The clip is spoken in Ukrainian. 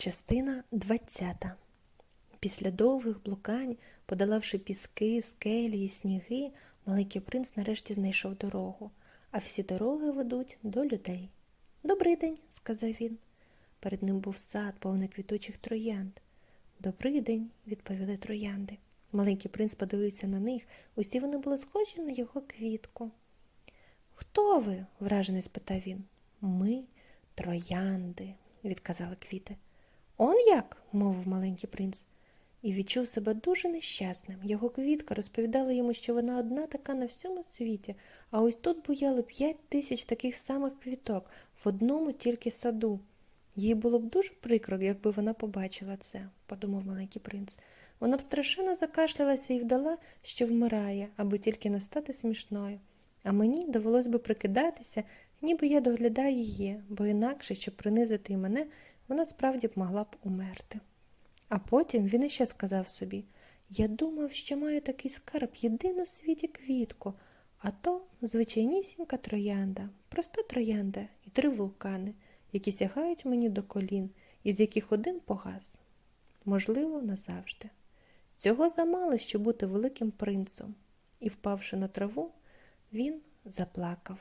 Частина 20. Після довгих блукань, подолавши піски, скелі і сніги, маленький принц нарешті знайшов дорогу, а всі дороги ведуть до людей. Добрий день, сказав він. Перед ним був сад, повний квітучих троянд. Добрий день, відповіли троянди. Маленький принц подивився на них, усі вони були схожі на його квітку. Хто ви? вражений спитав він. Ми троянди, відказали квіти. Он як? мовив маленький принц, і відчув себе дуже нещасним. Його квітка розповідала йому, що вона одна така на всьому світі, а ось тут буяли п'ять тисяч таких самих квіток в одному тільки саду. Їй було б дуже прикро, якби вона побачила це, подумав маленький принц. Вона б страшенно закашлялася і вдала, що вмирає, аби тільки не стати смішною. А мені довелось би прикидатися, ніби я доглядаю її, бо інакше, щоб принизити і мене, вона справді б могла б умерти. А потім він іще сказав собі я думав, що маю такий скарб єдину в світі квітку, а то звичайнісінька троянда, проста троянда і три вулкани, які сягають мені до колін, із яких один погас. Можливо, назавжди. Цього замало, щоб бути великим принцем, і, впавши на траву, він заплакав.